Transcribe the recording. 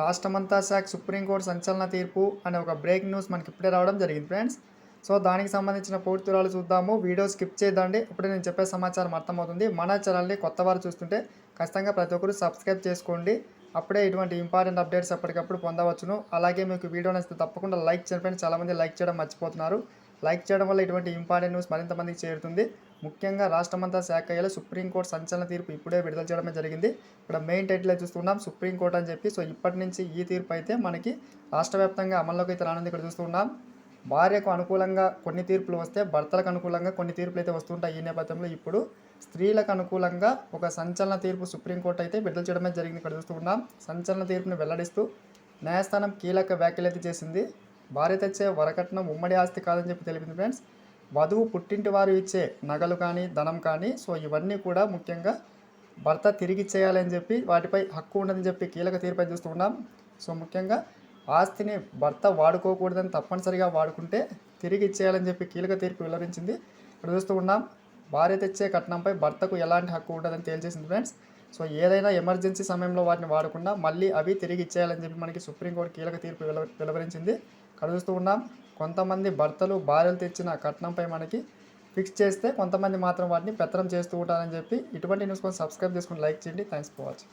రాష్ట్రమంతా శాఖ సుప్రీంకోర్టు సంచలన తీర్పు అనే ఒక బ్రేక్ న్యూస్ మనకి ఇప్పుడే రావడం జరిగింది ఫ్రెండ్స్ సో దానికి సంబంధించిన పూర్తి వివరాలు చూద్దాము. వీడియో స్కిప్ చేయదండి. ఇప్పుడే నేను చెప్పే సమాచారం అర్థమవుతుంది. మన ఛానల్ని కొత్త వారు చూస్తుంటే ఖచ్చితంగా ప్రతి ఒక్కరు సబ్స్క్రైబ్ చేసుకోండి. అప్పుడే ఇటువంటి ఇంపార్టెంట్ అప్డేట్స్ ఎప్పటికప్పుడు పొందవచ్చును. అలాగే మీకు వీడియో నచ్చితే తప్పకుండా లైక్ చేయండి ఫ్రెండ్స్ చాలామంది లైక్ చేయడం మర్చిపోతున్నారు. లైక్ చేయడం వల్ల ఇటువంటి ఇంపార్టెంట్ న్యూస్ మరింత మందికి చేరుతుంది. ముఖ్యంగా రాష్ట్రమంతా శాఖ అయ్యేలా సుప్రీంకోర్టు సంచలన తీర్పు ఇప్పుడే విడుదల చేయడమే జరిగింది. ఇక్కడ మెయిన్ టైటిల్ చూస్తున్నాం సుప్రీంకోర్టు అని చెప్పి. సో ఇప్పటి నుంచి ఈ తీర్పు అయితే మనకి రాష్ట్ర వ్యాప్తంగా అమల్లోకి అయితే రానుంది ఇక్కడ చూస్తున్నాం. భార్యకు అనుకూలంగా కొన్ని తీర్పులు వస్తే భర్తలకు అనుకూలంగా కొన్ని తీర్పులు అయితే వస్తుంటాయి ఈ నేపథ్యంలో. ఇప్పుడు స్త్రీలకు అనుకూలంగా ఒక సంచలన తీర్పు సుప్రీంకోర్టు అయితే విడుదల చేయడమే జరిగింది ఇక్కడ చూస్తున్నాం. సంచలన తీర్పును వెల్లడిస్తూ న్యాయస్థానం కీలక వ్యాఖ్యలు అయితే చేసింది. భార్య తెచ్చే వరకట్నం ఉమ్మడి ఆస్తి కాదని చెప్పి తెలిపింది ఫ్రెండ్స్. వధువు పుట్టింటి వారు ఇచ్చే నగలు కానీ ధనం కానీ సో ఇవన్నీ కూడా ముఖ్యంగా భర్త తిరిగి ఇచ్చేయాలని చెప్పి వాటిపై హక్కు ఉండదని చెప్పి కీలక తీర్పై చూస్తున్నాం సో ముఖ్యంగా ఆస్తిని భర్త వాడుకోకూడదని తప్పనిసరిగా వాడుకుంటే తిరిగి ఇచ్చేయాలని చెప్పి కీలక తీర్పు వెల్లడించింది. ఇక్కడ చూస్తూ ఉన్నాం. భార్య తెచ్చే కట్నంపై భర్తకు ఎలాంటి హక్కు ఉండదని తేల్చేసింది ఫ్రెండ్స్. సో ఏదైనా ఎమర్జెన్సీ సమయంలో వాటిని వాడకుండా మళ్ళీ అవి తిరిగి ఇచ్చేయాలని చెప్పి మనకి సుప్రీంకోర్టు కీలక తీర్పు వెలువ వెలువరించింది. కలుస్తూ ఉన్నాం. కొంతమంది భర్తలు భార్యలు తెచ్చిన కట్నంపై మనకి ఫిక్స్ చేస్తే కొంతమంది మాత్రం వాటిని పెత్తనం చేస్తూ ఉంటారని చెప్పి ఇటువంటి న్యూస్ కోసం సబ్స్క్రైబ్ చేసుకుని లైక్ చేయండి. Thanks for watching.